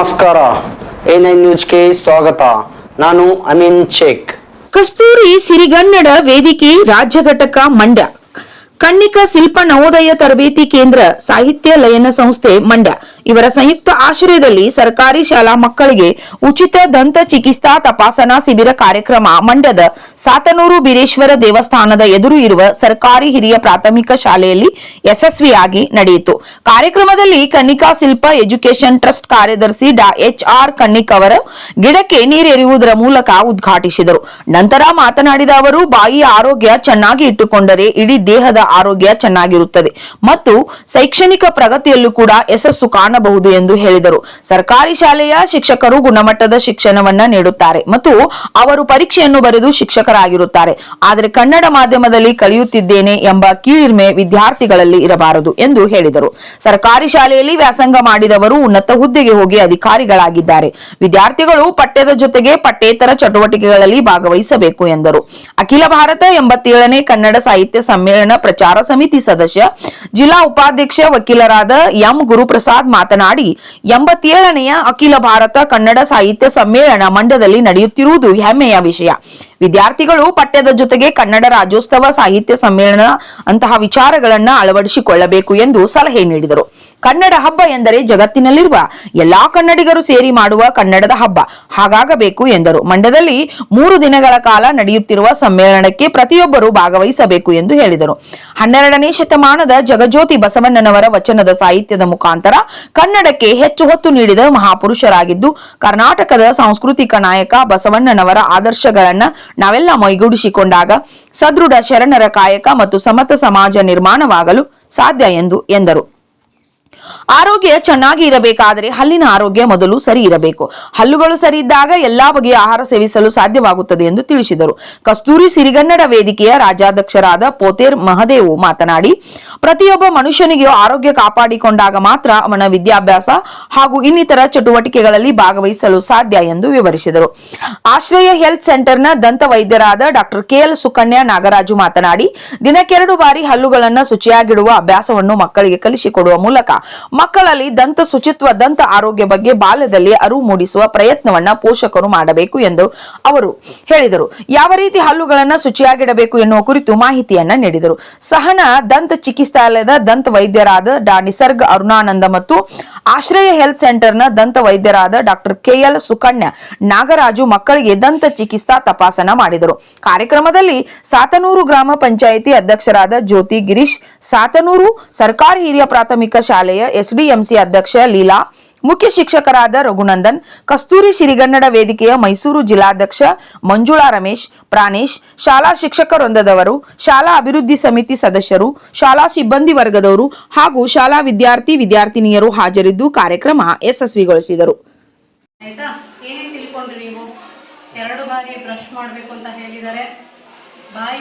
ನಮಸ್ಕಾರ. A nine ನ್ಯೂಸ್ಗೆ ಸ್ವಾಗತ. ನಾನು ಅಮೀನ್ ಶೇಖ್. ಕಸ್ತೂರಿ ಸಿರಿಗನ್ನಡ ವೇದಿಕೆ ರಾಜ್ಯ ಘಟಕ ಮಂಡ್ಯ. ಕಣ್ಣಿಕ ಶಿಲ್ಪ ನವೋದಯ ತರಬೇತಿ ಕೇಂದ್ರ ಸಾಹಿತ್ಯ ಲಯನ ಸಂಸ್ಥೆ ಮಂಡ್ಯ. ಇವರ ಸಂಯುಕ್ತ ಆಶ್ರಯದಲ್ಲಿ ಸರ್ಕಾರಿ ಶಾಲಾ ಮಕ್ಕಳಿಗೆ ಉಚಿತ ದಂತ ಚಿಕಿತ್ಸಾ ತಪಾಸಣಾ ಶಿಬಿರ ಕಾರ್ಯಕ್ರಮ ಮಂಡ್ಯದ ಸಾತನೂರು ಬೀರೇಶ್ವರ ದೇವಸ್ಥಾನದ ಎದುರು ಇರುವ ಸರ್ಕಾರಿ ಹಿರಿಯ ಪ್ರಾಥಮಿಕ ಶಾಲೆಯಲ್ಲಿ ಯಶಸ್ವಿಯಾಗಿ ನಡೆಯಿತು. ಕಾರ್ಯಕ್ರಮದಲ್ಲಿ ಕನ್ನಿಕಾ ಶಿಲ್ಪ ಎಜುಕೇಶನ್ ಟ್ರಸ್ಟ್ ಕಾರ್ಯದರ್ಶಿ ಡಾ ಎಚ್ ಆರ್ ಕಣ್ಣಿಕ್ ಅವರ ಗಿಡಕ್ಕೆ ನೀರೆರೆಯುವುದರ ಮೂಲಕ ಉದ್ಘಾಟಿಸಿದರು. ನಂತರ ಮಾತನಾಡಿದ ಅವರು ಬಾಯಿಯ ಆರೋಗ್ಯ ಚೆನ್ನಾಗಿ ಇಟ್ಟುಕೊಂಡರೆ ಇಡೀ ದೇಹದ ಆರೋಗ್ಯ ಚೆನ್ನಾಗಿರುತ್ತದೆ. ಮತ್ತು ಶೈಕ್ಷಣಿಕ ಪ್ರಗತಿಯಲ್ಲೂ ಕೂಡ ಯಶಸ್ಸು ಕಾಣಬಹುದು ಎಂದು ಹೇಳಿದರು. ಸರ್ಕಾರಿ ಶಾಲೆಯ ಶಿಕ್ಷಕರು ಗುಣಮಟ್ಟದ ಶಿಕ್ಷಣವನ್ನ ನೀಡುತ್ತಾರೆ ಮತ್ತು ಅವರು ಪರೀಕ್ಷೆಯನ್ನು ಬರೆದು ಶಿಕ್ಷಕರಾಗಿರುತ್ತಾರೆ. ಆದರೆ ಕನ್ನಡ ಮಾಧ್ಯಮದಲ್ಲಿ ಕಲಿಯುತ್ತಿದ್ದೇನೆ ಎಂಬ ಕೀರ್ಮೆ ವಿದ್ಯಾರ್ಥಿಗಳಲ್ಲಿ ಇರಬಾರದು ಎಂದು ಹೇಳಿದರು. ಸರ್ಕಾರಿ ಶಾಲೆಯಲ್ಲಿ ವ್ಯಾಸಂಗ ಮಾಡಿದವರು ಉನ್ನತ ಹುದ್ದೆಗೆ ಹೋಗಿ ಅಧಿಕಾರಿಗಳಾಗಿದ್ದಾರೆ. ವಿದ್ಯಾರ್ಥಿಗಳು ಪಠ್ಯದ ಜೊತೆಗೆ ಪಠ್ಯೇತರ ಚಟುವಟಿಕೆಗಳಲ್ಲಿ ಭಾಗವಹಿಸಬೇಕು ಎಂದರು. ಅಖಿಲ ಭಾರತ ಎಂಬತ್ತೇಳನೇ ಕನ್ನಡ ಸಾಹಿತ್ಯ ಸಮ್ಮೇಳನ ಪ್ರಚಾರ ಸಮಿತಿ ಸದಸ್ಯ, ಜಿಲ್ಲಾ ಉಪಾಧ್ಯಕ್ಷ ವಕೀಲರಾದ ಎಂ. ಗುರುಪ್ರಸಾದ್ ಮಾತನಾಡಿ, ಎಂಬತ್ತೇಳನೆಯ ಅಖಿಲ ಭಾರತ ಕನ್ನಡ ಸಾಹಿತ್ಯ ಸಮ್ಮೇಳನ ಮಂಡದಲ್ಲಿ ನಡೆಯುತ್ತಿರುವುದು ಹೆಮ್ಮೆಯ ವಿಷಯ. ವಿದ್ಯಾರ್ಥಿಗಳು ಪಠ್ಯದ ಜೊತೆಗೆ ಕನ್ನಡ ರಾಜ್ಯೋತ್ಸವ ಸಾಹಿತ್ಯ ಸಮ್ಮೇಳನ ಅಂತಹ ವಿಚಾರಗಳನ್ನ ಅಳವಡಿಸಿಕೊಳ್ಳಬೇಕು ಎಂದು ಸಲಹೆ ನೀಡಿದರು. ಕನ್ನಡ ಹಬ್ಬ ಎಂದರೆ ಜಗತ್ತಿನಲ್ಲಿರುವ ಎಲ್ಲಾ ಕನ್ನಡಿಗರು ಸೇರಿ ಮಾಡುವ ಕನ್ನಡದ ಹಬ್ಬ ಹಾಗಾಗಬೇಕು ಎಂದರು. ಮಂಡ್ಯದಲ್ಲಿ ಮೂರು ದಿನಗಳ ಕಾಲ ನಡೆಯುತ್ತಿರುವ ಸಮ್ಮೇಳನಕ್ಕೆ ಪ್ರತಿಯೊಬ್ಬರು ಭಾಗವಹಿಸಬೇಕು ಎಂದು ಹೇಳಿದರು. ಹನ್ನೆರಡನೇ ಶತಮಾನದ ಜಗಜ್ಯೋತಿ ಬಸವಣ್ಣನವರ ವಚನದ ಸಾಹಿತ್ಯದ ಮುಖಾಂತರ ಕನ್ನಡಕ್ಕೆ ಹೆಚ್ಚು ಹೊತ್ತು ನೀಡಿದ ಮಹಾಪುರುಷರಾಗಿದ್ದು, ಕರ್ನಾಟಕದ ಸಾಂಸ್ಕೃತಿಕ ನಾಯಕ ಬಸವಣ್ಣನವರ ಆದರ್ಶಗಳನ್ನ ನಾವೆಲ್ಲ ಮೈಗೂಡಿಸಿಕೊಂಡಾಗ ಸದೃಢ ಶರಣರ ಕಾಯಕ ಮತ್ತು ಸಮತ ಸಮಾಜ ನಿರ್ಮಾಣವಾಗಲು ಸಾಧ್ಯ ಎಂದು ಎಂದರು. ಆರೋಗ್ಯ ಚೆನ್ನಾಗಿ ಇರಬೇಕಾದರೆ ಹಲ್ಲಿನ ಆರೋಗ್ಯ ಮೊದಲು ಸರಿ ಇರಬೇಕು. ಹಲ್ಲುಗಳು ಸರಿ ಇದ್ದಾಗ ಎಲ್ಲಾ ಬಗೆಯ ಆಹಾರ ಸೇವಿಸಲು ಸಾಧ್ಯವಾಗುತ್ತದೆ ಎಂದು ತಿಳಿಸಿದರು. ಕಸ್ತೂರಿ ಸಿರಿಗನ್ನಡ ವೇದಿಕೆಯ ರಾಜ್ಯಾಧ್ಯಕ್ಷರಾದ ಪೋತೇರ್ ಮಹದೇವು ಮಾತನಾಡಿ, ಪ್ರತಿಯೊಬ್ಬ ಮನುಷ್ಯನಿಗೆ ಆರೋಗ್ಯ ಕಾಪಾಡಿಕೊಂಡಾಗ ಮಾತ್ರ ಅವನ ವಿದ್ಯಾಭ್ಯಾಸ ಹಾಗೂ ಇನ್ನಿತರ ಚಟುವಟಿಕೆಗಳಲ್ಲಿ ಭಾಗವಹಿಸಲು ಸಾಧ್ಯ ಎಂದು ವಿವರಿಸಿದರು. ಆಶ್ರಯ ಹೆಲ್ತ್ ಸೆಂಟರ್ನ ದಂತ ವೈದ್ಯರಾದ ಡಾಕ್ಟರ್ ಕೆಎಲ್ ಸುಕನ್ಯಾ ನಾಗರಾಜು ಮಾತನಾಡಿ, ದಿನಕ್ಕೆರಡು ಬಾರಿ ಹಲ್ಲುಗಳನ್ನು ಶುಚಿಯಾಗಿಡುವ ಅಭ್ಯಾಸವನ್ನು ಮಕ್ಕಳಿಗೆ ಕಲಿಸಿಕೊಡುವ ಮೂಲಕ ಮಕ್ಕಳಲ್ಲಿ ದಂತ ಶುಚಿತ್ವ, ದಂತ ಆರೋಗ್ಯ ಬಗ್ಗೆ ಬಾಲ್ಯದಲ್ಲಿ ಅರಿವು ಮೂಡಿಸುವ ಪ್ರಯತ್ನವನ್ನ ಪೋಷಕರು ಮಾಡಬೇಕು ಎಂದು ಅವರು ಹೇಳಿದರು. ಯಾವ ರೀತಿ ಹಲ್ಲುಗಳನ್ನ ಶುಚಿಯಾಗಿಡಬೇಕು ಎನ್ನುವ ಕುರಿತು ಮಾಹಿತಿಯನ್ನ ನೀಡಿದರು. ಸಹನ ದಂತ ಚಿಕಿತ್ಸಾಲಯದ ದಂತ ವೈದ್ಯರಾದ ಡಾ. ನಿಸರ್ಗ ಅರುಣಾನಂದ ಮತ್ತು ಆಶ್ರಯ ಹೆಲ್ತ್ ಸೆಂಟರ್ನ ದಂತ ವೈದ್ಯರಾದ ಡಾಕ್ಟರ್ ಕೆಎಲ್ ಸುಕನ್ಯ, ನಾಗರಾಜು ಮಕ್ಕಳಿಗೆ ದಂತ ಚಿಕಿತ್ಸಾ ತಪಾಸಣಾ ಮಾಡಿದರು. ಕಾರ್ಯಕ್ರಮದಲ್ಲಿ ಸಾತನೂರು ಗ್ರಾಮ ಪಂಚಾಯಿತಿ ಅಧ್ಯಕ್ಷರಾದ ಜ್ಯೋತಿ ಗಿರೀಶ್, ಸಾತನೂರು ಸರ್ಕಾರಿ ಹಿರಿಯ ಪ್ರಾಥಮಿಕ ಶಾಲೆಯ ಎಸ್ಡಿಎಂಸಿ ಅಧ್ಯಕ್ಷ ಲೀಲಾ, ಮುಖ್ಯ ಶಿಕ್ಷಕರಾದ ರಘುನಂದನ್, ಕಸ್ತೂರಿ ಸಿರಿಗನ್ನಡ ವೇದಿಕೆಯ ಮೈಸೂರು ಜಿಲ್ಲಾಧ್ಯಕ್ಷ ಮಂಜುಳಾ ರಮೇಶ್, ಪ್ರಾಣೇಶ್, ಶಾಲಾ ಶಿಕ್ಷಕರೊಂದದವರು, ಶಾಲಾ ಅಭಿವೃದ್ಧಿ ಸಮಿತಿ ಸದಸ್ಯರು, ಶಾಲಾ ಸಿಬ್ಬಂದಿ ವರ್ಗದವರು ಹಾಗೂ ಶಾಲಾ ವಿದ್ಯಾರ್ಥಿ ವಿದ್ಯಾರ್ಥಿನಿಯರು ಹಾಜರಿದ್ದು ಕಾರ್ಯಕ್ರಮ ಯಶಸ್ವಿಗೊಳಿಸಿದರು. ಬಾಯಿ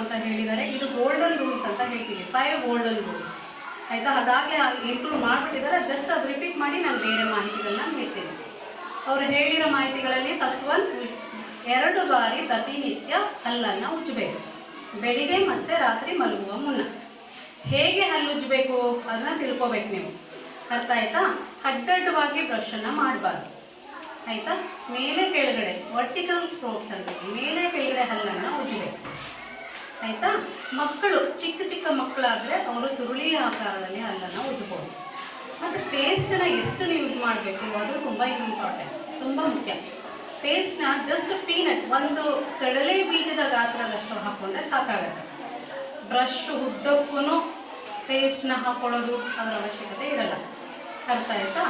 ಅಂತ ಇದು ಗೋಲ್ಡನ್ ರೂಲ್ಸ್ ಅಂತ ಹೇಳ್ತೀವಿ. ಫೈವ್ ಗೋಲ್ಡನ್ ರೂಲ್ಸ್ ಆಯ್ತಾ? ಅದಾಗಲೇ ಇಂಪ್ರೂವ್ ಮಾಡಿಬಿಟ್ಟಿದ್ದಾರೆ. ಜಸ್ಟ್ ಅದು ರಿಪೀಟ್ ಮಾಡಿ ನಾನು ಬೇರೆ ಮಾಹಿತಿಗಳನ್ನ ನೀಡ್ತೀನಿ ಅವರು ಹೇಳಿರೋ ಮಾಹಿತಿಗಳಲ್ಲಿ ಫಸ್ಟ್ ಒನ್ ಎರಡು ಬಾರಿ ಪ್ರತಿನಿತ್ಯ ಹಲ್ಲನ್ನು ಉಜ್ಜಬೇಕು. ಬೆಳಿಗ್ಗೆ ಮತ್ತೆ ರಾತ್ರಿ ಮಲಗುವ ಮುನ್ನ. ಹೇಗೆ ಹಲ್ಲು ಉಜ್ಜಬೇಕು ಅದನ್ನ ತಿಳ್ಕೊಬೇಕು ನೀವು. ಅರ್ಥ ಆಯ್ತಾ? ಅಡ್ಡಡ್ಡವಾಗಿ ಬ್ರಷನ್ನು ಮಾಡಬಾರ್ದು. ಆಯಿತಾ? ಮೇಲೆ ಕೆಳಗಡೆ ವರ್ಟಿಕಲ್ ಸ್ಟ್ರೋಕ್ಸ್ ಅಂತ. ಮೇಲೆ ಕೆಳಗಡೆ ಹಲ್ಲನ್ನು ಉಜ್ಜಬೇಕು. ಆಯ್ತಾ? ಮಕ್ಕಳು, ಚಿಕ್ಕ ಚಿಕ್ಕ ಮಕ್ಕಳಾದರೆ ಅವರು ಸುರುಳಿ ಆಕಾರದಲ್ಲಿ ಹಲ್ಲನ್ನು ಮತ್ತೆ ಮತ್ತು ಪೇಸ್ಟನ್ನು ಎಷ್ಟು ಯೂಸ್ ಮಾಡಬೇಕು? ಅದು ತುಂಬ ಇಂಪಾರ್ಟೆಂಟ್ ತುಂಬ ಮುಖ್ಯ. ಪೇಸ್ಟ್ನ ಜಸ್ಟ್ ಪೀನಟ್ ಒಂದು ಕಡಲೆ ಬೀಜದ ಗಾತ್ರದಷ್ಟು ಹಾಕ್ಕೊಂಡ್ರೆ ಸಾಕಾಗುತ್ತೆ. ಬ್ರಷ್ ಉದ್ದಕ್ಕೂ ಪೇಸ್ಟ್ನ ಹಾಕ್ಕೊಳ್ಳೋದು ಅದರ ಅವಶ್ಯಕತೆ ಇರಲ್ಲ. ಅರ್ಥ ಆಯ್ತಾ?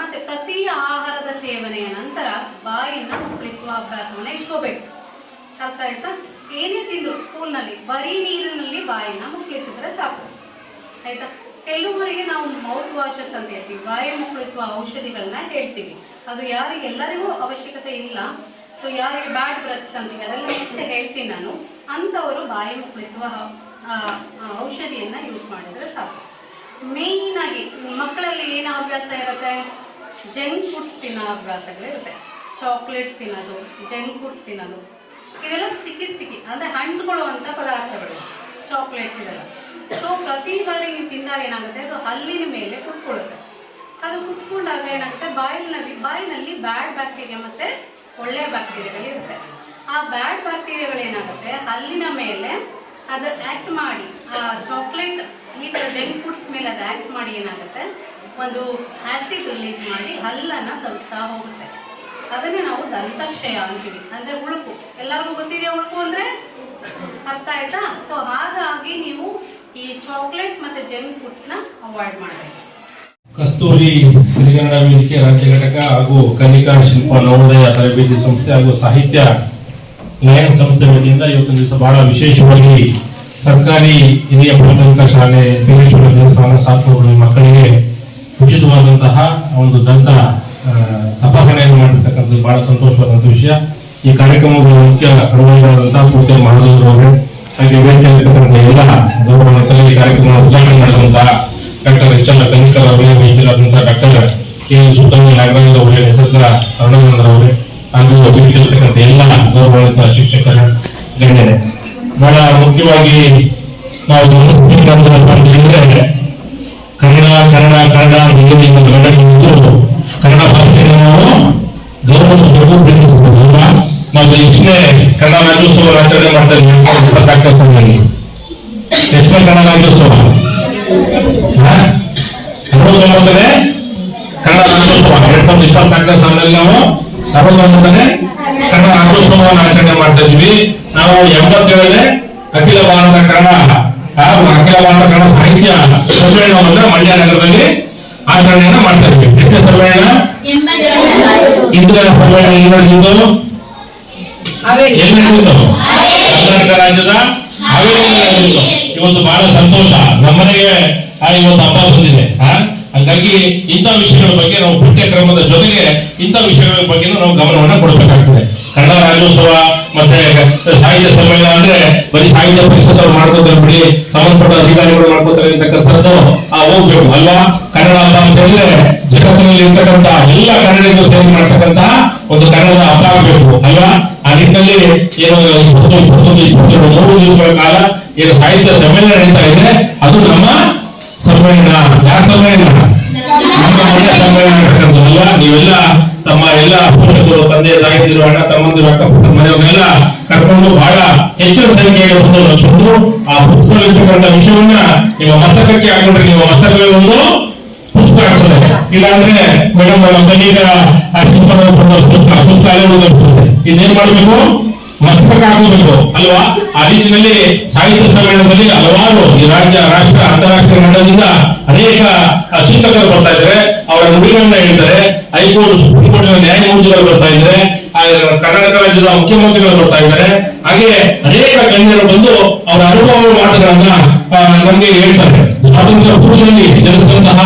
ಮತ್ತೆ ಪ್ರತಿ ಆಹಾರದ ಸೇವನೆಯ ನಂತರ ಬಾಯಿನ ಉಳಿಸುವ ಅಭ್ಯಾಸವನ್ನು ಇಟ್ಕೋಬೇಕು. ಅರ್ಥ ಆಯ್ತಾ? ಏನೇ ತಿಂದ್ರು ಸ್ಕೂಲ್ನಲ್ಲಿ ಬರೀ ನೀರಿನಲ್ಲಿ ಬಾಯಿನ ಮುಕ್ಕಳಿಸಿದ್ರೆ ಸಾಕು. ಆಯ್ತಾ? ಕೆಲವರಿಗೆ ನಾವು ಮೌತ್ ವಾಶಸ್ ಅಂತ ಹೇಳ್ತೀವಿ ಬಾಯಿ ಮುಕ್ಕಳಿಸುವ ಔಷಧಿಗಳನ್ನ ಹೇಳ್ತೀವಿ. ಅದು ಯಾರಿಗೆ ಎಲ್ಲರಿಗೂ ಅವಶ್ಯಕತೆ ಇಲ್ಲ. ಸೊ ಯಾರಿಗೆ ಬ್ಯಾಡ್ ಬ್ರೆತ್ಸ್ ಅಂತೀವಿ ಅದೆಲ್ಲ ನೆಕ್ಸ್ಟ್ ಹೇಳ್ತೀನಿ ನಾನು. ಅಂಥವರು ಬಾಯಿ ಮುಕ್ಕಳಿಸುವ ಔಷಧಿಯನ್ನು ಯೂಸ್ ಮಾಡಿದ್ರೆ ಸಾಕು. ಮೇಯ್ನ್ ಆಗಿ ಮಕ್ಕಳಲ್ಲಿ ಏನು ಅಭ್ಯಾಸ ಇರುತ್ತೆ? ಜಂಕ್ ಫುಡ್ಸ್ ತಿನ್ನೋ ಅಭ್ಯಾಸಗಳಿರುತ್ತೆ. ಚಾಕ್ಲೇಟ್ಸ್ ತಿನ್ನೋದು ಜಂಕ್ ಫುಡ್ಸ್ ತಿನ್ನೋದು. ಇದೆಲ್ಲ ಸ್ಟಿಕ್ಕಿ ಸ್ಟಿಕ್ಕಿ ಅಂದರೆ ಹಂಟ್ಕೊಳ್ಳುವಂಥ ಪದಾರ್ಥಗಳು ಚಾಕ್ಲೇಟ್ಸ್ ಇದೆಲ್ಲ. ಸೊ ಪ್ರತಿ ಬಾರಿ ನೀವು ತಿಂದಾಗ ಏನಾಗುತ್ತೆ? ಅದು ಹಲ್ಲಿನ ಮೇಲೆ ಕುತ್ಕೊಳ್ಳುತ್ತೆ. ಅದು ಕುತ್ಕೊಂಡಾಗ ಏನಾಗುತ್ತೆ? ಬಾಯಿನಲ್ಲಿ ಬಾಯಿನಲ್ಲಿ ಬ್ಯಾಡ್ ಬ್ಯಾಕ್ಟೀರಿಯಾ ಮತ್ತೆ ಒಳ್ಳೆಯ ಬ್ಯಾಕ್ಟೀರಿಯಾಗಳಿರುತ್ತೆ ಆ ಬ್ಯಾಡ್ ಬ್ಯಾಕ್ಟೀರಿಯಾಗಳು ಏನಾಗುತ್ತೆ? ಹಲ್ಲಿನ ಮೇಲೆ ಅದು ಆ್ಯಕ್ಟ್ ಮಾಡಿ, ಆ ಚಾಕ್ಲೇಟ್ ಈ ಥರ ಜಂಕ್ ಫುಡ್ಸ್ ಮೇಲೆ ಅದು ಆ್ಯಕ್ಟ್ ಮಾಡಿ ಏನಾಗುತ್ತೆ? ಒಂದು ಆ್ಯಸಿಡ್ ರಿಲೀಸ್ ಮಾಡಿ ಹಲ್ಲನ್ನು ಸವಿಸ್ತಾ ಹೋಗುತ್ತೆ. ಅದನ್ನೇ ನಾವು ದಂತಕ್ಷಯ ಅಂತೀವಿ. ಅಂದರೆ ಉಳುಕು. ಎಲ್ಲರಿಗೂ ಗೊತ್ತಿದೆಯಾ ಉಳುಕು ಅಂದ್ರೆ? ಅರ್ಥ ಆಯ್ತಾ? ಸೊ ಹಾಗಾಗಿ ನೀವು ಈ ಚಾಕ್ಲೇಟ್ಸ್ ಮತ್ತೆ ಜಂಕ್ನ ಅವಾಯ್ಡ್ ಮಾಡಬೇಕು. ಕಸ್ತೂರಿ ಸಿರಿಗನ್ನಡ ವೇದಿಕೆ ರಾಜ್ಯ ಘಟಕ ಹಾಗೂ ಕನಿಕಾ ಶಿಲ್ಪ, ನವೋದಯ ತರಬೇತಿ ಸಂಸ್ಥೆ ಹಾಗೂ ಸಾಹಿತ್ಯ ಲಯನ್ ಸಂಸ್ಥೆ ವತಿಯಿಂದ ಇವತ್ತಿನ ದಿವಸ ಬಹಳ ವಿಶೇಷವಾಗಿ ಸರ್ಕಾರಿ ಹಿರಿಯ ಪ್ರಾಥಮಿಕ ಶಾಲೆ ದೇವೇಶ್ವರ ದೇವಸ್ಥಾನ ಮಕ್ಕಳಿಗೆ ಉಚಿತವಾದಂತಹ ಒಂದು ದಂತ ತಪಾಸಣೆಯನ್ನು ಮಾಡಿರ್ತಕ್ಕಂಥದ್ದು ಬಹಳ ಸಂತೋಷವಾದಂಥ ವಿಷಯ. ಈ ಕಾರ್ಯಕ್ರಮದ ಮುಖ್ಯ ಅನುಭವಗಳಾದಂತಹ ಪೂರ್ತಿ ಮಾಡಿದವರು ಹಾಗೆ ವೇದಿಕೆಯಲ್ಲಿರ್ತಕ್ಕಂಥ ಎಲ್ಲ ಈ ಕಾರ್ಯಕ್ರಮ ಉದ್ಘಾಟನೆ ಮಾಡಿದಂತಹ ಡಾಕ್ಟರ್ ಎಚ್ ಎಲ್ ಕನಿಕರ್ ಅವರೇ ವೈದ್ಯರಾದಂತಹ ಡಾಕ್ಟರ್ ಕೆ ಸುತ್ತಮುತ್ತ ನಾಗರಾಜ್ ಅವರೇ ಹೆಸರ ಅರುಣಾನಂದ ಅವರೇ, ಹಾಗೂ ವೇದಿಕೆಯಲ್ಲಿರ್ತಕ್ಕಂಥ ಎಲ್ಲ ಗೌರವಾನ್ವಿತ ಶಿಕ್ಷಕರ ಗಣ್ಯರೇ. ಬಹಳ ಮುಖ್ಯವಾಗಿ ನಾವು ಅಂದ್ರೆ ಕನ್ನಡ ಕನ್ನಡ ಕನ್ನಡ ಹಿಂದಿ ಕನ್ನಡ ಭಾಷೆಯನ್ನು ನಾವು ಗೌರವ ಅಲ್ವಾ ನಾವು ಎಷ್ಟನೇ ಕನ್ನಡ ರಾಜ್ಯೋತ್ಸವ ಆಚರಣೆ ಮಾಡ್ತಾ ಇದ್ದೀವಿ ಇಪ್ಪತ್ನಾಲ್ಕನೇ ಸಾಲಿನಲ್ಲಿ ಎಷ್ಟನೇ ಕನ್ನಡ ರಾಜ್ಯೋತ್ಸವ? ಅರವತ್ತೊಂಬತ್ತನೇ ಕನ್ನಡ ರಾಜ್ಯೋತ್ಸವ ಎರಡ್ ಸಾವಿರದ ಇಪ್ಪತ್ನಾಲ್ಕನೇ ಸಾಲಿನಲ್ಲಿ ನಾವು ಅರವತ್ತೊಂಬತ್ತನೇ ಕನ್ನಡ ರಾಜ್ಯೋತ್ಸವವನ್ನು ಆಚರಣೆ ಮಾಡ್ತಾ ಇದ್ವಿ ನಾವು ಎಂಬತ್ತೇಳನೇ ಅಖಿಲ ಭಾರತ ಕನ್ನಡ ಅಖಿಲ ಭಾರತ ಕನ್ನಡ ಸಾಹಿತ್ಯ ಸಮ್ಮೇಳನವನ್ನ ಮಂಡ್ಯ ನಗರದಲ್ಲಿ ಆಚರಣೆಯನ್ನ ಮಾಡ್ತಾ ಇದ್ವಿ ಸಮ್ಮೇಳನ ಇಂದಿನ ಸಮ್ಮೇಳನ ಎಲ್ಲಿ ನಡೆದಿದ್ದು ಎಲ್ಲಿ ನಡೆದಿದ್ದು ಕರ್ನಾಟಕ ರಾಜ್ಯದ ಹಾವೇರಿಯಲ್ಲಿ ಇವತ್ತು ಬಹಳ ಸಂತೋಷ. ನಮ್ಮನೆಗೆ ಆ ಇವತ್ತು ಹಬ್ಬ ಬಂದಿದೆ. ಹಾಗಾಗಿ ಹಂಗಾಗಿ ಇಂಥ ವಿಷಯಗಳ ಬಗ್ಗೆ ನಾವು ಪಠ್ಯಕ್ರಮದ ಜೊತೆಗೆ ಇಂಥ ವಿಷಯಗಳ ಬಗ್ಗೆ ನಾವು ಗಮನವನ್ನ ಕೊಡಬೇಕಾಗ್ತದೆ. ಕನ್ನಡ ರಾಜ್ಯೋತ್ಸವ ಮತ್ತೆ ಸಾಹಿತ್ಯ ಸಮ್ಮೇಳನ ಅಂದ್ರೆ ಬರೀ ಸಾಹಿತ್ಯ ಪರಿಷತ್ ಮಾಡ್ಕೋತಾರೆ ಬಿಡಿ, ಸಂಬಂಧಪಟ್ಟ ಅಧಿಕಾರಿಗಳು ಮಾಡ್ಕೋತಾರೆ ಅಂತಕ್ಕಂಥದ್ದು ಆ ಹೋಗ್ಬೇಕು ಅಲ್ವಾ? ಕನ್ನಡ ಹಬ್ಬ ಅಂತ ಹೇಳಿದ್ರೆ ಜಗತ್ತಿನಲ್ಲಿ ಇರ್ತಕ್ಕಂಥ ಎಲ್ಲ ಕನ್ನಡಿಗರು ಸೇವೆ ಮಾಡ್ತಕ್ಕಂತ ಒಂದು ಕನ್ನಡದ ಹಬ್ಬ ಆಗ್ಬೇಕು, ಅಲ್ವಾ? ಆ ನಿಟ್ಟಿನಲ್ಲಿ ಏನು ಮೂರು ದಿವಸಗಳ ಕಾಲ ಏನು ಸಾಹಿತ್ಯ ಸಮ್ಮೇಳನ ನಡೀತಾ ಇದೆ, ಅದು ನಮ್ಮ ಸಮ್ಮೇಳನ. ಯಾರ ಸಮ್ಮೇಳನ? ನಮ್ಮ ಸಮ್ಮೇಳನ ನೀವೆಲ್ಲ ತಮ್ಮ ಎಲ್ಲ ಪೋಷಕರು ತಂದೆ ತಾಯಿದಿರು ಅಣ್ಣ ತಮ್ಮಂದಿರು ಅಕ್ಕಪಕ್ಕ ಮನೆಯವರೆಲ್ಲ ಕರ್ಕೊಂಡು ಬಹಳ ಹೆಚ್ಚಿನ ಸಂಖ್ಯೆಯಲ್ಲಿ ಒಂದು ಲಕ್ಷರು ಆ ಪುಸ್ತಕದಲ್ಲಿರ್ತಕ್ಕಂಥ ವಿಷಯವನ್ನ ನಿಮ್ಮ ಮಸ್ತಕಕ್ಕೆ ಹಾಕೊಂಡ್ರೆ ನಿಮ್ಮ ಮಸ್ತಕದಲ್ಲಿ ಒಂದು ಪುಸ್ತಕ ಇಲ್ಲಾಂದ್ರೆ ಮೇಡಮ್ ಮಗನೀಗ ಆ ಶಿಲ್ಪದ ಪುಸ್ತಕ ಇನ್ನೇನ್ ಮಾಡ್ಬೇಕು? ಮಸ್ತಕ ಹಾಕೋಬೇಕು, ಅಲ್ವಾ? ಆ ನಿಟ್ಟಿನಲ್ಲಿ ಸಾಹಿತ್ಯ ಸಮ್ಮೇಳನದಲ್ಲಿ ಹಲವಾರು ಈ ರಾಜ್ಯ, ರಾಷ್ಟ್ರ, ಅಂತಾರಾಷ್ಟ್ರೀಯ ಮಟ್ಟದಿಂದ ಅನೇಕ ಚಿಂತಕರು ಬರ್ತಾ ಇದ್ದಾರೆ. ಅವರ ನುಡಿಗಳನ್ನ ಹೇಳ್ತಾರೆ ಹೈಕೋರ್ಟ್, ಸುಪ್ರೀಂ ಕೋರ್ಟ್ ನ್ಯಾಯಮೂರ್ತಿಗಳು ಬರ್ತಾ ಇದ್ದಾರೆ. ಕರ್ನಾಟಕ ರಾಜ್ಯದ ಮುಖ್ಯಮಂತ್ರಿಗಳು ಬರ್ತಾ ಇದ್ದಾರೆ. ಹಾಗೆ ಅನೇಕ ಗಣ್ಯರು ಬಂದು ಅವರ ಅನುಭವ ಮಾತುಗಳನ್ನ ನಮ್ಗೆ ಹೇಳ್ತಾರೆ. ಸ್ವಾತಂತ್ರ್ಯ ಪೂರ್ವದಲ್ಲಿ ಜನಿಸಿದಂತಹ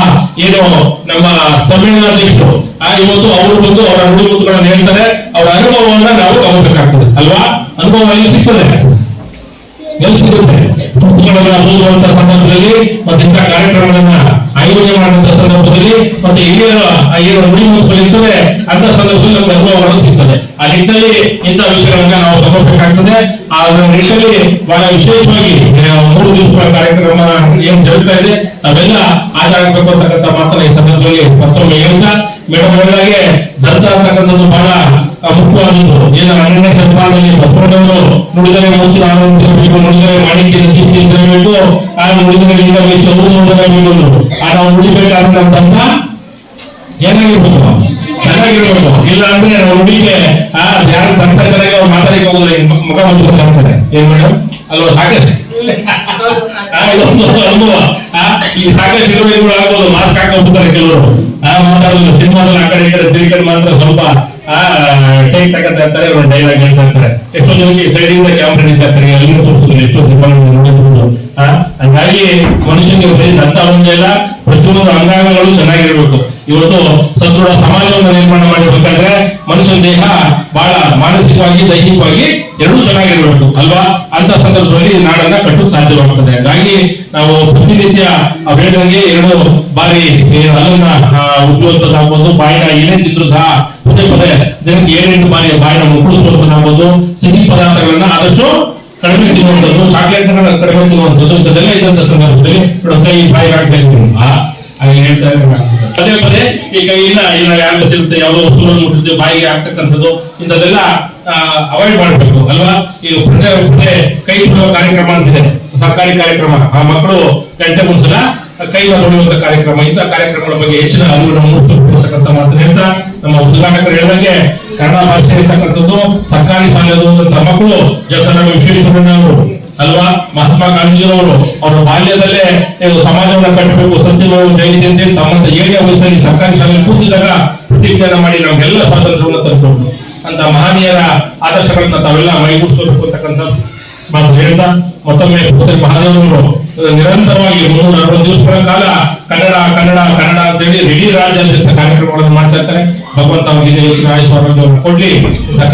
ಏನು ನಮ್ಮ ಸಮ್ಮೇಳನಾಧ್ಯಕ್ಷರು ಇವತ್ತು ಅವರು ಬಂದು ಅವರ ನುಡಿಮುತ್ತುಗಳನ್ನು ಹೇಳ್ತಾರೆ. ಅವರ ಅನುಭವವನ್ನ ನಾವು ತಗೋಬೇಕಾಗ್ತದೆ ಅಲ್ವಾ? ಅನುಭವ ಸಿಗ್ತದೆ. ಎಲ್ಲಿ ಸಿಗುತ್ತೆ ಪುಸ್ತಕಗಳನ್ನ ಓದುವಂತ ಸಂದರ್ಭದಲ್ಲಿ ಮತ್ತೆ ಇಂಥ ಕಾರ್ಯಕ್ರಮಗಳನ್ನ ಆಯೋಜನೆ ಮಾಡುವಂತಹ ಸಂದರ್ಭದಲ್ಲಿ ಮತ್ತೆ ಹಿರಿಯರ ಹಿರಿಯರ ಏನು ನುಡಿಮುತ್ತುಗಳಿರ್ತದೆ ಅಂತ ಸಂದರ್ಭದಲ್ಲಿ ನಮ್ಗೆ ಅನುಭವಗಳು ಸಿಗ್ತದೆ. ಆ ನಿಟ್ಟಿನಲ್ಲಿ ಇಂಥ ವಿಷಯಗಳನ್ನ ನಾವು ತಗೋಬೇಕಾಗ್ತದೆ. ಆ ನಿಟ್ಟಿನಲ್ಲಿ ಬಹಳ ವಿಶೇಷವಾಗಿ ಮೂರು ದಿವಸಗಳ ಕಾರ್ಯಕ್ರಮ ಏನ್ ಜರುಗ್ತಾ ಇದೆ ಅವೆಲ್ಲ ಹಾಜರಾಗಬೇಕು ಅಂತಕ್ಕಂಥ ಮಾತನ್ನ ಈ ಸಂದರ್ಭದಲ್ಲಿ ಮತ್ತೊಮ್ಮೆ ಹೇಳ್ತಾ ಮೇಡಮ್ ಅವರಿಗೆ ದಂತ ಅಂತಕ್ಕಂಥದ್ದು ಬಹಳ ಮುಖ್ಯವಾದದ್ದು. ಏನು ಹನ್ನೆರಡನೇ ಶತಮಾನದಲ್ಲಿ ಬಸವಣ್ಣವರು ನುಡಿದರೆ ಮೂರ್ತಿ ಆರೋಗ್ಯ ನುಡಿದರೆ ಮಾಣಿಕ್ಯದ ದೀಪ್ತಿ ಇರಬೇಕು ಆ ನುಡಿದರಿಂದ ಓದುವುದಬೇಕು ಆ, ನಾವು ನುಡಿಬೇಕಾದಂತಹ ಏನಾಗಿರ್ಬೋದು ಚೆನ್ನಾಗಿರ್ಬೋದು ಇಲ್ಲ ಅಂದ್ರೆ ನಾವು ನುಡಿಗೆ, ಆ, ಯಾರು ದಂತ ಚೆನ್ನಾಗಿ ಅವ್ರು ಮಾತಾಡಕ್ಕೆ ಹೋಗೋದಿಲ್ಲ. ಹಿಂಗ್ ಮುಖ ಮುಚ್ಕೊಂಡು ಬರ್ತಾರೆ. ಏನ್ ಮೇಡಮ್? ಅಲ್ವಾ? ಸಾಕಷ್ಟು ಈ ಸಾಕಷ್ಟು ಇರುವೆಗಳು ಆಗ್ಬೋದು. ಮಾಸ್ಕ್ ಹಾಕೊಂಡ್ಬಿಡ್ತಾರೆ ಕೆಲವರು. ಆ, ಮಾತಾಡೋದು. ಸಿನಿಮಾದಲ್ಲಿ ಆ ಕಡೆ ಈ ಕಡೆ ತಿರುಗಿ ಮಾತ್ರ ಸ್ವಲ್ಪ, ಆ ಟೈಟ್ ತಗಂತ ಇರ್ತಾರೆ ಒಂದು ಡೈಲಾಗ್ ಹೇಳ್ತಾ ಇರ್ತಾರೆ. ಎಷ್ಟೋ ಜನಕ್ಕೆ ಸೈಡ್ ಇಂದ ಕ್ಯಾಮ್ರಾ ನಿಂತ ಇರ್ತಾರೆ ಎಲ್ಲರೂ ತೋರಿಸ್ತಾರೆ ಎಷ್ಟೋ ಸಿನಿಮಾ ಹಂಗಾಗಿ ಮನುಷ್ಯನಿಗೆ ಬರೀ ದಂತ ಒಂದೇ ಅಲ್ಲ ಪ್ರತಿಯೊಂದು ಅಂಗಾಂಗಗಳು ಚೆನ್ನಾಗಿರ್ಬೇಕು. ಇವತ್ತು ಸದೃಢ ಸಮಾಜವನ್ನು ನಿರ್ಮಾಣ ಮಾಡಬೇಕಾದ್ರೆ ಮನುಷ್ಯನ ದೇಹ ಬಹಳ ಮಾನಸಿಕವಾಗಿ, ದೈಹಿಕವಾಗಿ ಎರಡೂ ಚೆನ್ನಾಗಿರ್ಬೇಕು, ಅಲ್ವಾ? ಅಂತ ಸಂದರ್ಭದಲ್ಲಿ ನಾಡನ್ನ ಕಟ್ಟು ಸಾಧ್ಯವಾಗುತ್ತದೆ ಹಾಗಾಗಿ ನಾವು ಪ್ರತಿನಿತ್ಯ ಹೇಳಿದಂಗೆ ಎರಡು ಬಾರಿ ಹಲ್ಲನ್ನ ಉದ್ಯೋಗದಾಗ್ಬೋದು ಬಾಯಿನ ಏನೇ ತಿಂದ್ರು ಸಹ ಪದೇ ಪದೇ ಜನಕ್ಕೆ ಏಳೆಂಟು ಬಾರಿ ಬಾಯಿನ ಮುಕ್ಕಳಿಸ್ಕೊಳ್ಳೋದಾಗ್ಬೋದು ಸಿಹಿ ಪದಾರ್ಥಗಳನ್ನ ಆದಷ್ಟು ಕಡಿಮೆ ತಿನ್ನುವಂಥದ್ದು ಚಾಕ್ಲೇಟ್ ಕಡಿಮೆ ತಿನ್ನುವಂಥದ್ದು ಇಂಥದ್ದೆಲ್ಲ ಇದ್ದಂತ ಸಂದರ್ಭದಲ್ಲಿ ಕೈ ಬಾಯಿಗೆ ಹಾಕ್ತಾ ಇರ್ತೀನಿ ಆ, ಹಾಗೆ ಹೇಳ್ತಾ ಇದ್ದಾರೆ. ಪದೇ ಪದೇ ಈಗ ಇಲ್ಲ ಇಲ್ಲ ಯಾರು ಸಿಗುತ್ತೆ, ಯಾವುದೋ ವಸ್ತುಗಳನ್ನು ಮುಟ್ಟಿದ್ದು ಬಾಯಿಗೆ ಆಗ್ತಕ್ಕಂಥದ್ದು ಇಂಥದ್ದೆಲ್ಲ ಅವಾಯ್ಡ್ ಮಾಡಬೇಕು, ಅಲ್ವಾ? ಈಗ ಪ್ರತಿ ಪ್ರತಿ ಕೈ ಕಾರ್ಯಕ್ರಮ ಅಂತಿದೆ ಸರ್ಕಾರಿ ಕಾರ್ಯಕ್ರಮ. ಆ ಮಕ್ಕಳು ಗಂಟೆ ಮುಂಚಲ ಕೈ ತೊಳೆಯುವಂತ ಕಾರ್ಯಕ್ರಮ. ಇಂತಹ ಕಾರ್ಯಕ್ರಮಗಳ ಬಗ್ಗೆ ಹೆಚ್ಚಿನ ಅರಿವನ್ನು ಮೂಡಿಸತಕ್ಕಂಥ ಮಾತ್ರ ಹೇಳ್ತಾ ನಮ್ಮ ಉದ್ಘಾಟಕರು ಹೇಳಿದಂಗೆ ಕನ್ನಡ ಭಾಷೆ ಇರ್ತಕ್ಕಂಥದ್ದು ಸರ್ಕಾರಿ ಶಾಲೆಯಲ್ಲಿ ಓದುವಂತ ಮಕ್ಕಳು ಜಸನ ವಿಶ್ವೇಶ್ವರಣ್ಣವರು ಅಲ್ವಾ? ಮಹಾತ್ಮ ಗಾಂಧೀಜಿಯವರು ಅವರ ಬಾಲ್ಯದಲ್ಲೇ ನೀವು ಸಮಾಜವನ್ನ ಕಟ್ಟಬೇಕು ಸತ್ಯಗಳು ಜಯಂತಿ ಅಂತ ತಮ್ಮಂತ ಏಳಿಯ ವಯಸ್ಸಲ್ಲಿ ಸರ್ಕಾರಿ ಶಾಲೆಯಲ್ಲಿ ಕೂತಿದಾಗ ಪ್ರತಿಜ್ಞಾನ ಮಾಡಿ ನಮ್ಗೆಲ್ಲ ಸ್ವಾತಂತ್ರ್ಯವನ್ನು ತಂದುಕೊಂಡು ಅಂತ ಮಹನೀಯರ ಆದರ್ಶಗಳನ್ನ ತಾವೆಲ್ಲ ಮೈಗೂಡಿಸಬೇಕು ಅಂತಕ್ಕಂಥ ಹೇಳ್ತಾ ಮತ್ತೊಮ್ಮೆ ಮಹಾದೇವರು ನಿರಂತರವಾಗಿ ಮೂರು ಅರವತ್ತು ದಿವಸಗಳ ಕಾಲ ಕನ್ನಡ ಕನ್ನಡ ಕನ್ನಡ ಅಂತೇಳಿ ಇಡೀ ರಾಜ್ಯಾದ್ಯಂತ ಕಾರ್ಯಕ್ರಮಗಳನ್ನು ಮಾಡ್ತಾ ಇರ್ತಾರೆ. ಭಗವಂತ ಅವರಿಗೆ ಹೆಚ್ಚಿನ ಆಯುಷ್ ಆರೋಗ್ಯವನ್ನು ಕೊಡ್ಲಿ.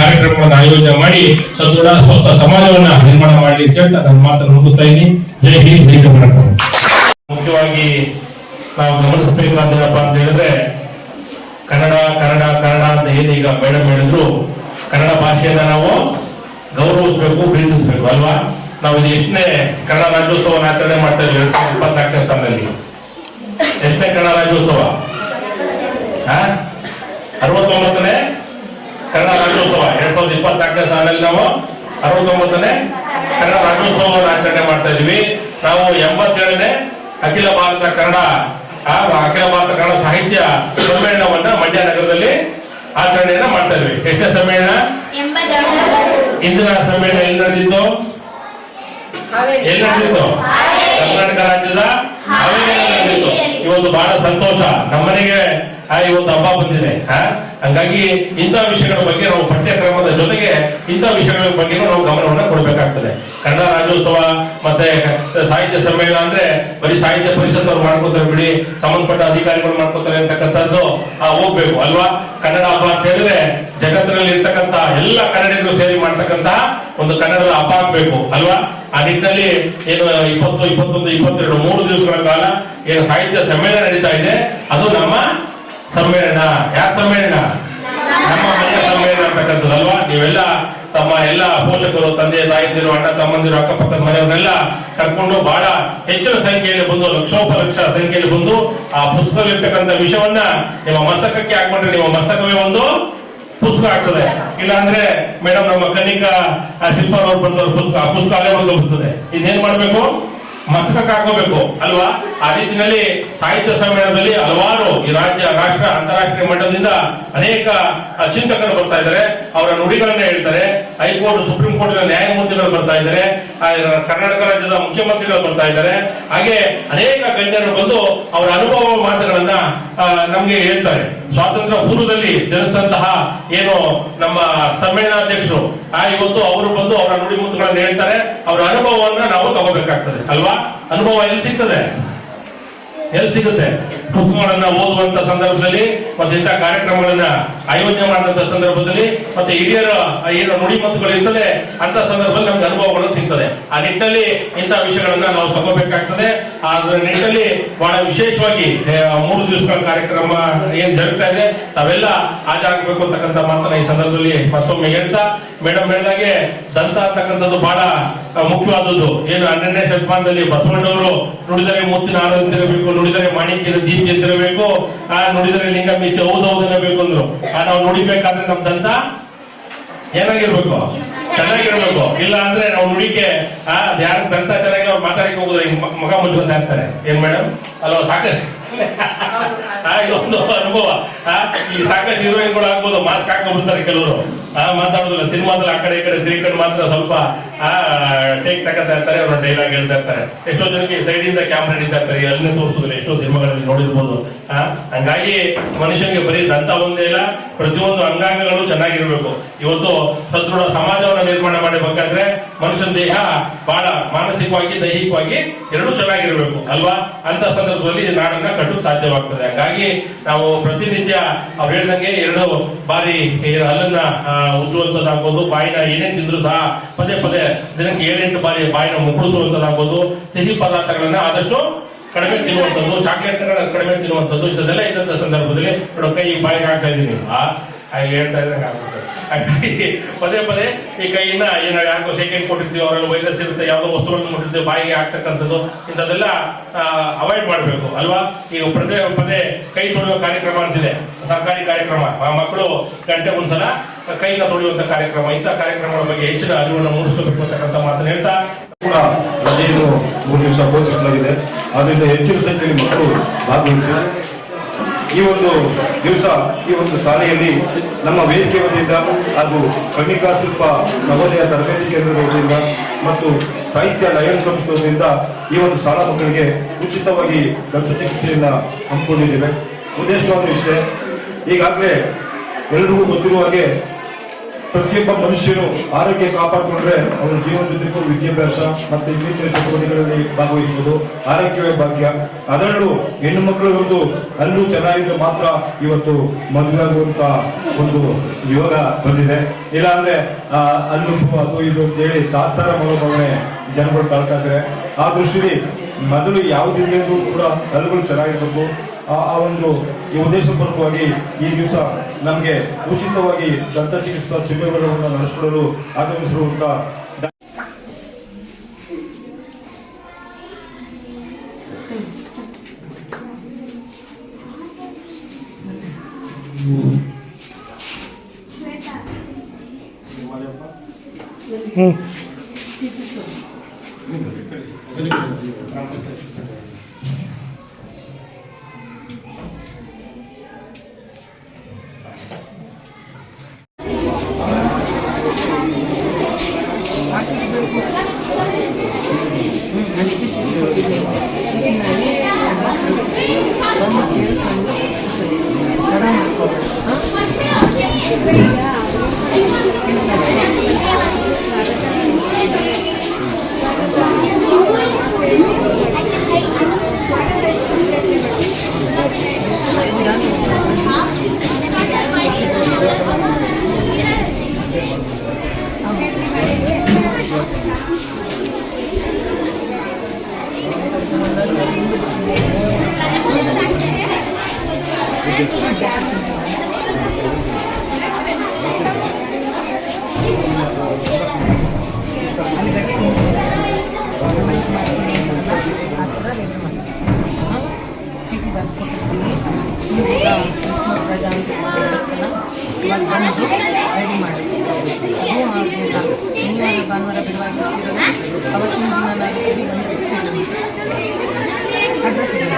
ಕಾರ್ಯಕ್ರಮಗಳನ್ನು ಆಯೋಜನೆ ಮಾಡಿ ಸದೃಢ, ಸ್ವಸ್ಥ ಸಮಾಜವನ್ನ ನಿರ್ಮಾಣ ಮಾಡಲಿ ಅಂತ ಹೇಳಿ ನನ್ನ ಮಾತನ್ನು ಮುಗಿಸ್ತಾ ಇದ್ದೀನಿ. ಜೈ ಹಿಂದ್, ಜೈ ಕರ್ನಾಟಕ. ಮುಖ್ಯವಾಗಿ ನಾವು ಗಮನಿಸಬೇಕಾದೇನಪ್ಪ ಅಂತ ಹೇಳಿದ್ರೆ, ಕನ್ನಡ ಕನ್ನಡ ಕನ್ನಡ ಅಂತ ಏನು ಈಗ ಮೇಡಮ್ ಕನ್ನಡ ಭಾಷೆಯನ್ನ ನಾವು ಗೌರವಿಸಬೇಕು ಪ್ರೀತಿಸಬೇಕು ಅಲ್ವಾ? ನಾವು ಇದು ಎಷ್ಟನೇ ಕನ್ನಡ ರಾಜ್ಯೋತ್ಸವ ಆಚರಣೆ ಮಾಡ್ತಾ ಇದ್ವಿ ಎರಡ್ ಸಾವಿರದ ಇಪ್ಪತ್ನಾಲ್ಕನೇ ಸಾಲಿನಲ್ಲಿ. ಎಷ್ಟನೇ ಕನ್ನಡ ರಾಜ್ಯೋತ್ಸವ? ಹಾ? ಅರವತ್ತೊಂಬತ್ತನೇ ಕನ್ನಡ ರಾಜ್ಯೋತ್ಸವ. ಎರಡ್ ಸಾವಿರದ ಇಪ್ಪತ್ನಾಲ್ಕನೇ ಸಾಲಿನಲ್ಲಿ ನಾವು ಅರವತ್ತೊಂಬತ್ತನೇ ಕನ್ನಡ ರಾಜ್ಯೋತ್ಸವವನ್ನು ಆಚರಣೆ ಮಾಡ್ತಾ ಇದ್ವಿ ನಾವು ಎಂಬತ್ತೇಳನೇ ಅಖಿಲ ಭಾರತ ಕನ್ನಡ ಆ ಅಖಿಲ ಭಾರತ ಕನ್ನಡ ಸಾಹಿತ್ಯ ಸಮ್ಮೇಳನವನ್ನ ಮಂಡ್ಯ ನಗರದಲ್ಲಿ ಆಚರಣೆಯನ್ನ ಮಾಡ್ತಾ ಇದ್ವಿ ಎಷ್ಟೇ ಸಮ್ಮೇಳನ? ಇಂದಿನ ಸಮ್ಮೇಳನ ಎಲ್ಲಿ ನಡೆದಿತ್ತು? ಕರ್ನಾಟಕ ರಾಜ್ಯದ ಹಾವೇರಿಯಲ್ಲಿ ನಡೆದಿತ್ತು ಇವತ್ತು ಬಹಳ ಸಂತೋಷ. ನಮ್ಮನೆಗೆ ಇವತ್ತು ಹಬ್ಬ ಬಂದಿದೆ. ಹಂಗಾಗಿ ಇಂಥ ವಿಷಯಗಳ ಬಗ್ಗೆ ನಾವು ಪಠ್ಯಕ್ರಮದ ಜೊತೆಗೆ ಇಂಥ ವಿಷಯಗಳ ಬಗ್ಗೆ ನಾವು ಗಮನವನ್ನ ಕೊಡಬೇಕಾಗ್ತದೆ. ಕನ್ನಡ ರಾಜ್ಯೋತ್ಸವ ಮತ್ತೆ ಸಾಹಿತ್ಯ ಸಮ್ಮೇಳನ ಅಂದ್ರೆ ಬರೀ ಸಾಹಿತ್ಯ ಪರಿಷತ್ ಅವ್ರು ಮಾಡ್ಕೋತಾರೆ ಬಿಡಿ, ಸಂಬಂಧಪಟ್ಟ ಅಧಿಕಾರಿಗಳು ಮಾಡ್ಕೋತಾರೆ ಅಂತಕ್ಕಂಥದ್ದು ಹೋಗ್ಬೇಕು, ಅಲ್ವಾ? ಕನ್ನಡ ಹಬ್ಬ ಅಂತ ಹೇಳಿದ್ರೆ ಜಗತ್ತಿನಲ್ಲಿ ಇರ್ತಕ್ಕಂತ ಎಲ್ಲ ಕನ್ನಡಿಗರು ಸೇರಿ ಮಾಡ್ತಕ್ಕಂತಹ ಒಂದು ಕನ್ನಡದ ಹಬ್ಬ ಆಗ್ಬೇಕು, ಅಲ್ವಾ? ಆ ನಿಟ್ಟಿನಲ್ಲಿ ಏನು, ಇಪ್ಪತ್ತು, ಇಪ್ಪತ್ತೊಂದು, ಇಪ್ಪತ್ತೆರಡು, ಮೂರು ದಿವಸಗಳ ಕಾಲ ಏನು ಸಾಹಿತ್ಯ ಸಮ್ಮೇಳನ ನಡೀತಾ ಇದೆ. ಅದು ನಮ್ಮ ಸಮ್ಮೇಳನ. ಯಾರ ಸಮ್ಮೇಳನ? ನಮ್ಮ ಮನೆಯ ಸಮ್ಮೇಳನ ಅಂತಕ್ಕಂಥದ್ದು ಅಲ್ವಾ? ನೀವೆಲ್ಲ ತಮ್ಮ ಎಲ್ಲ ಪೋಷಕರು, ತಂದೆ ತಾಯಿದಿರು ಅಣ್ಣ, ತಮ್ಮಂದಿರು, ಅಕ್ಕಪಕ್ಕದ ಮನೆಯವರೆಲ್ಲ ಕರ್ಕೊಂಡು ಬಹಳ ಹೆಚ್ಚಿನ ಸಂಖ್ಯೆಯಲ್ಲಿ ಬಂದು, ಲಕ್ಷೋಪಲಕ್ಷ ಸಂಖ್ಯೆಯಲ್ಲಿ ಬಂದು ಆ ಪುಸ್ತಕದಲ್ಲಿರ್ತಕ್ಕಂಥ ವಿಷಯವನ್ನ ನಿಮ್ಮ ಮಸ್ತಕಕ್ಕೆ ಹಾಕೊಂಡ್ರೆ ನಿಮ್ಮ ಮಸ್ತಕವೇ ಒಂದು ಪುಸ್ತಕ ಆಗ್ತದೆ. ಇಲ್ಲ ಅಂದ್ರೆ ಮೇಡಮ್ ನಮ್ಮ ಕನಿಕಾ ಶಿಲ್ಪರವ್ರು ಬಂದವ್ರ ಪುಸ್ತಕ ಪುಸ್ತಕ ಅಲ್ಲೇ ಒಂದು ಬರ್ತದೆ ಇದೇನ್ ಮಾಡ್ಬೇಕು? ಮಸ್ತಕ ಹಾಕೋಬೇಕು ಅಲ್ವಾ? ಆ ರೀತಿಯಲ್ಲಿ ಸಾಹಿತ್ಯ ಸಮ್ಮೇಳನದಲ್ಲಿ ಹಲವಾರು ಈ ರಾಜ್ಯ, ರಾಷ್ಟ್ರ, ಅಂತಾರಾಷ್ಟ್ರೀಯ ಮಟ್ಟದಿಂದ ಅನೇಕ ಚಿಂತಕರು ಬರ್ತಾ ಇದ್ದಾರೆ. ಅವರ ನುಡಿಗಳನ್ನ ಹೇಳ್ತಾರೆ. ಹೈಕೋರ್ಟ್, ಸುಪ್ರೀಂ ಕೋರ್ಟ್ ನ್ಯಾಯಮೂರ್ತಿಗಳು ಬರ್ತಾ ಇದ್ದಾರೆ. ಕರ್ನಾಟಕ ರಾಜ್ಯದ ಮುಖ್ಯಮಂತ್ರಿಗಳು ಬರ್ತಾ ಇದ್ದಾರೆ. ಹಾಗೆ ಅನೇಕ ಗಣ್ಯರು ಬಂದು ಅವರ ಅನುಭವ ಮಾತುಗಳನ್ನ ನಮ್ಗೆ ಹೇಳ್ತಾರೆ. ಸ್ವಾತಂತ್ರ್ಯ ಪೂರ್ವದಲ್ಲಿ ಜನಿಸಿದಂತಹ ಏನು ನಮ್ಮ ಸಮ್ಮೇಳನಾಧ್ಯಕ್ಷರು, ಆ, ಇವತ್ತು ಅವರು ಬಂದು ಅವರ ನುಡಿಮುತ್ತುಗಳನ್ನು ಹೇಳ್ತಾರೆ. ಅವರ ಅನುಭವವನ್ನ ನಾವು ತಗೋಬೇಕಾಗ್ತದೆ, ಅಲ್ವಾ? ಅನುಭವ ಎಲ್ಲಿ ಸಿಗ್ತದೆ? ಎಲ್ಲಿ ಸಿಗುತ್ತೆ? ಪುಸ್ತಕಗಳನ್ನ ಓದುವಂತ ಸಂದರ್ಭದಲ್ಲಿ ಮತ್ತೆ ಇಂತಹ ಕಾರ್ಯಕ್ರಮಗಳನ್ನ ಆಯೋಜನೆ ಮಾಡಿದಂತ ಸಂದರ್ಭದಲ್ಲಿ ಮತ್ತೆ ಹಿರಿಯರ ಏನು ನುಡಿಮತ್ತುಗಳು ಇರ್ತದೆ ಅಂತ ಸಂದರ್ಭದಲ್ಲಿ ನಮ್ಗೆ ಅನುಭವಗಳು ಸಿಗ್ತದೆ. ಆ ನಿಟ್ಟಿನಲ್ಲಿ ಇಂತಹ ವಿಷಯಗಳನ್ನ ನಾವು ತಗೋಬೇಕಾಗ್ತದೆ. ಆ ನಿಟ್ಟಿನಲ್ಲಿ ಬಹಳ ವಿಶೇಷವಾಗಿ ಮೂರು ದಿವಸಗಳ ಕಾರ್ಯಕ್ರಮ ಏನ್ ಜರುಗ್ತಾ ಇದೆ, ತಾವೆಲ್ಲ ಹಾಜರಾಗಬೇಕು ಅಂತಕ್ಕಂಥ ಮಾತನ್ನ ಈ ಸಂದರ್ಭದಲ್ಲಿ ಮತ್ತೊಮ್ಮೆ ಹೇಳ್ತಾ ಮೇಡಮ್ ಹೇಳಿದಾಗೆ ದಂತ ಅಂತಕ್ಕಂಥದ್ದು ಬಹಳ ಮುಖ್ಯವಾದದ್ದು. ಏನು ಹನ್ನೆರಡನೇ ಶತಮಾನದಲ್ಲಿ ಬಸವಣ್ಣವರು ನುಡಿದರೆ ಮುತ್ತಿನ ಆನಂದಿರಬೇಕು ನುಡಿದರೆ ಮಾಣಿಕ್ಯದ ದೀಪ್ತಿ ಎತ್ತಿರಬೇಕು ಆ, ನುಡಿದರೆ ಲಿಂಗ ಹೌದು ಹೌದೌದನ್ನಬೇಕು ಅಂದ್ರು. ಆ, ನಾವು ನುಡಿಬೇಕಾದ್ರೆ ನಮ್ ದಂತ ಏನಾಗಿರ್ಬೇಕು? ಚೆನ್ನಾಗಿರ್ಬೇಕು. ಇಲ್ಲ ಅಂದ್ರೆ ನಾವು ನುಡಿಕೆ ಯಾರು ದಂತ ಚೆನ್ನಾಗಿ ಅವ್ರು ಮಾತಾಡಕ್ಕೆ ಹೋಗುದ್ರೆ ಹಿಂಗ್ ಮ- ಮಗ ಮುಚ್ಕೊಂತ ಇರ್ತಾರೆ ಏನ್ ಮೇಡಮ್ ಅಲ್ವಾ ಸಾಕಷ್ಟು. ಇದೊಂದು ಅನುಭವ. ಈ ಸಾಕಷ್ಟು ಕೂಡ ಆಗ್ಬೋದು. ಮಾಸ್ಕ್ ಹಾಕೊಂಡ್ಬಿಡ್ತಾರೆ ಕೆಲವರು. ಮಾತಾಡೋದಿಲ್ಲ. ಸಿನಿಮಾದಲ್ಲಿ ಆ ಕಡೆ ಈ ಕಡೆ, ತಿರುಗಿಕೊಂಡು ಮಾತ್ರ ಸ್ವಲ್ಪ, ಆ ಟೇಕ್ ತಕ್ಕಂತ ಇರ್ತಾರೆ. ಅವ್ರ ಡೈಲಾಗ್ ಹೇಳ್ತಾ ಇರ್ತಾರೆ. ಎಷ್ಟೋ ಜನಕ್ಕೆ ಸೈಡ್ ಇಂದ ಕ್ಯಾಮ್ರಾ ಹಿಡಿತಾ ಇರ್ತಾರೆ. ಅಲ್ಲೇ ತೋರಿಸೋದಿಲ್ಲ. ಎಷ್ಟೋ ಸಿನಿಮಾಗಳಲ್ಲಿ ನೋಡಿರ್ಬೋದು. ಹಂಗಾಗಿ ಮನುಷ್ಯನಿಗೆ ಬರೀ ದಂತ ಒಂದೇ ಇಲ್ಲ, ಪ್ರತಿಯೊಂದು ಅಂಗಾಂಗಗಳು ಚೆನ್ನಾಗಿರಬೇಕು. ಇವತ್ತು ಸದೃಢ ಸಮಾಜವನ್ನು ನಿರ್ಮಾಣ ಮಾಡಬೇಕಾದ್ರೆ ಮನುಷ್ಯನ ದೇಹ ಬಹಳ ಮಾನಸಿಕವಾಗಿ, ದೈಹಿಕವಾಗಿ ಎರಡೂ ಚೆನ್ನಾಗಿರಬೇಕು, ಅಲ್ವಾ? ಅಂತ ಸಂದರ್ಭದಲ್ಲಿ ನಾಡನ್ನ ಕಟ್ಟಲು ಸಾಧ್ಯವಾಗ್ತದೆ. ಹಾಗಾಗಿ ನಾವು ಪ್ರತಿನಿತ್ಯ ಅವ್ರು ಹೇಳಿದಂಗೆ ಎರಡು ಬಾರಿ ಹಲ್ಲನ್ನ ಉಜ್ಜುವಂತದ್ದಾಗ್ಬೋದು, ಬಾಯಿನ ಏನೇ ತಿಂದ್ರು ಸಹ ಪದೇ ಪದೇ ದಿನಕ್ಕೆ ಏಳೆಂಟು ಬಾರಿ ಬಾಯಿನ ಮುಕ್ಕಳಿಸುವಂತದ್ದಾಗ್ಬೋದು, ಸಿಹಿ ಪದಾರ್ಥಗಳನ್ನ ಆದಷ್ಟು ಕಡಿಮೆ ತಿನ್ನುವಂಥದ್ದು ಚಾಕ್ಲೇಟ್ ಕಡಿಮೆ ತಿನ್ನುವಂಥದ್ದು ಇಂಥದ್ದೆಲ್ಲ ಇದ್ದಂತ ಸಂದರ್ಭದಲ್ಲಿ ನೋಡೋ, ಕೈ ಬಾಯಿಗೆ ಹಾಕ್ತಾ ಇದ್ದೀನಿ. ಹೇಳ್ತಾ ಇದ್ದಂಗೆ ಆಗ್ಬಿಡ್ತದೆ. ಹಾಗಾಗಿ ಪದೇ ಪದೇ ಈ ಕೈಯಿಂದ ಏನೋ ಯಾಕೋ ಸೆಕೆಂಡ್ ಕೊಟ್ಟಿರ್ತೀವಿ, ಅವರಲ್ಲಿ ವೈರಸ್ ಇರುತ್ತೆ, ಯಾವುದೋ ವಸ್ತುಗಳನ್ನು ಮುಟ್ಟಿರ್ತೀವಿ ಬಾಯಿಗೆ ಆಗ್ತಕ್ಕಂಥದ್ದು ಇಂಥದ್ದೆಲ್ಲ ಅವಾಯ್ಡ್ ಮಾಡಬೇಕು, ಅಲ್ವಾ? ಈಗ ಪದೇ ಪದೇ ಕೈ ತೊಳೆಯುವ ಕಾರ್ಯಕ್ರಮ ಅಂತಿದೆ, ಸರ್ಕಾರಿ ಕಾರ್ಯಕ್ರಮ. ಮಕ್ಕಳು ಗಂಟೆ ಒಂದ್ಸಲ ಕೈನ ತೊಳೆಯುವಂಥ ಕಾರ್ಯಕ್ರಮ ಇಂತಹ ಕಾರ್ಯಕ್ರಮಗಳ ಬಗ್ಗೆ ಹೆಚ್ಚಿನ ಅರಿವನ್ನು ಮೂಡಿಸಬೇಕು ಅಂತಕ್ಕಂಥ ಮಾತನ್ನು ಹೇಳ್ತಾ ಕೂಡ ರಜೆಯನ್ನು ಮೂರು ದಿವಸ ಘೋಷಿಸಲಾಗಿದೆ ಆದ್ದರಿಂದ ಹೆಚ್ಚಿನ ಸಂಖ್ಯೆಯಲ್ಲಿ ಮಕ್ಕಳು ಭಾಗವಹಿಸಿ. ಈ ಒಂದು ದಿವಸ, ಈ ಒಂದು ಶಾಲೆಯಲ್ಲಿ ನಮ್ಮ ವೇದಿಕೆ ವತಿಯಿಂದ ಹಾಗೂ ಕಣಿಕಾ ಶಿಲ್ಪ ನವೋದಯ ತರಬೇತಿ ಕೇಂದ್ರದ ಮತ್ತು ಸಾಹಿತ್ಯ ಲಯನ್ ಸಂಸ್ಥೆಯಿಂದ ಈ ಒಂದು ಶಾಲಾ ಮಕ್ಕಳಿಗೆ ಉಚಿತವಾಗಿ ದಂತ ಚಿಕಿತ್ಸೆಯನ್ನು ಹಮ್ಮಿಕೊಂಡಿದ್ದೇವೆ. ಉದ್ದೇಶವನ್ನು ಇಷ್ಟೇ. ಈಗಾಗಲೇ ಎಲ್ರಿಗೂ ಗೊತ್ತಿರುವ ಹಾಗೆ ಪ್ರತಿಯೊಬ್ಬ ಮನುಷ್ಯರು ಆರೋಗ್ಯ ಕಾಪಾಡಿಕೊಂಡ್ರೆ ಅವರ ಜೊತೆಗೂ ವಿದ್ಯಾಭ್ಯಾಸ ಮತ್ತೆ ಇನ್ನಿತರ ಚಟುವಟಿಕೆಗಳಲ್ಲಿ ಭಾಗವಹಿಸುವುದು ಆರೋಗ್ಯವೇ ಭಾಗ್ಯ. ಅದರಲ್ಲೂ ಹೆಣ್ಣು ಮಕ್ಕಳು ಒಂದು ಅಲ್ಲೂ ಚೆನ್ನಾಗಿದ್ರೆ ಮಾತ್ರ ಇವತ್ತು ಮದುವೆ ಒಂದು ಯೋಗ ಬಂದಿದೆ. ಇಲ್ಲಾಂದ್ರೆ ಅಲ್ಲು ಅದು ಇದು ಅಂತೇಳಿ ಸಾಸಾರ ಮನೋಭಾವನೆ ಜನಗಳು ಇದ್ದಾರೆ. ಆ ದೃಷ್ಟಿಯಲ್ಲಿ ಮೊದಲು ಯಾವುದಿದೆಯೂ ಕೂಡ ಹಲ್ಲುಗಳು ಚೆನ್ನಾಗಿರ್ಬೇಕು. ಆ ಆ ಒಂದು ಈ ಉದ್ದೇಶಪೂರ್ವಕವಾಗಿ ಈ ದಿವಸ ನಮಗೆ ಉಚಿತವಾಗಿ ದಂತ ಚಿಕಿತ್ಸಾ ಶಿಬಿರಗಳನ್ನು ನಡೆಸಿಕೊಳ್ಳಲು ಆಗಮಿಸಿರುವಂತ ಚೀಟಿ ಬರ್ದು ಕೊಟ್ಟಿರ್ತೀವಿ ಈಗ ಕ್ರಿಸ್ಮಸ್ ರಜಾ ಅಂತ ಕೊಟ್ಟಿರುತ್ತಲ್ಲ ಇವಾಗ ಬಂದು ರೆಡಿ ಮಾಡಿ ಅದು ಆಗಿಲ್ಲ ಶನಿವಾರ ಭಾನುವಾರ ಬಿಡುವಾಗಿರ್ತೀರಲ್ಲ ಅವತ್ತಿನ ದಿನ ನಾವು ಸರಿ ಬಂದು ಅಡ್ರೆಸ್ ಇದೆ